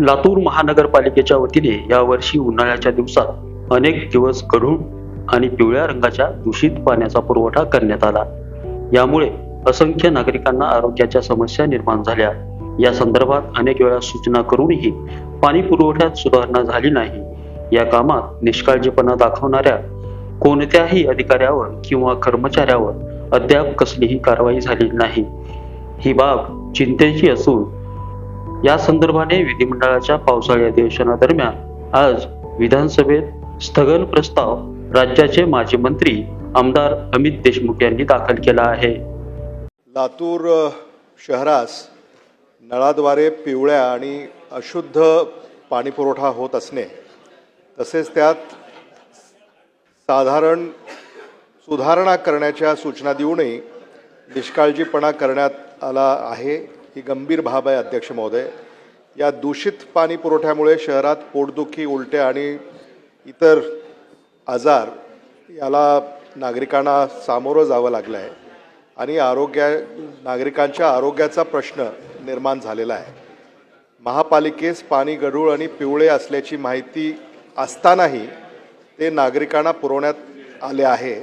लातूर महानगरपालिकेच्या वतीने यावर्षी उन्हाळ्याच्या दिवसात अनेक दिवस गढूळ आणि पिवळ्या रंगाच्या दूषित पाण्याचा पुरवठा करण्यात आला. यामुळे असंख्य नागरिकांना आरोग्याच्या समस्या निर्माण झाल्या. या संदर्भात अनेक वेळा सूचना करूनही पाणी पुरवठ्यात सुधारणा झाली नाही. या कामात निष्काळजीपणा दाखवणाऱ्या कोणत्याही अधिकाऱ्यावर किंवा कर्मचाऱ्यावर अद्याप कसलीही कारवाई झाली नाही. ही बाब चिंतेची असून या संदर्भाने विधिमंडळाच्या पावसाळी अधिवेशनादरम्यान आज विधानसभेत स्थगन प्रस्ताव राज्याचे माजी मंत्री आमदार अमित देशमुख यांनी दाखल केला आहे. लातूर शहरास नळाद्वारे पिवळ्या आणि अशुद्ध पाणीपुरवठा होत असणे तसेच त्यात साधारण सुधारणा करण्याच्या सूचना देऊनही निष्काळजीपणा करण्यात आला आहे. ही गंभीर बाब आहे अध्यक्ष महोदय. या दूषित पाणी पुरवठ्यामुळे शहरात पोटदुखी उलट्या आणि इतर आजार याला नागरिकांना सामोरं जावं लागलं आहे आणि आरोग्या नागरिकांच्या आरोग्याचा प्रश्न निर्माण झालेला आहे. महापालिकेस पाणी गढूळ आणि पिवळे असल्याची माहिती असतानाही ते नागरिकांना पुरवण्यात आले आहे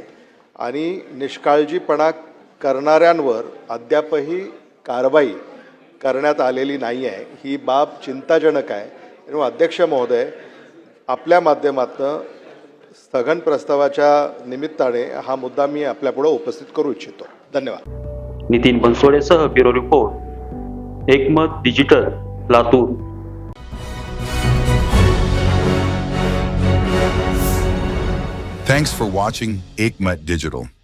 आणि निष्काळजीपणा करणाऱ्यांवर अद्यापही कारवाई करण्यात आलेली नाही आहे ही बाब चिंताजनक आहे. तेव्हा अध्यक्ष महोदय आपल्या माध्यमातून स्थगन प्रस्तावाच्या निमित्ताने हा मुद्दा मी आपल्यापुढे उपस्थित करू इच्छितो. धन्यवाद. Nitin बनसोडेसह bureau report. Ekmat digital Latur. Thanks for watching Aikmat Digital.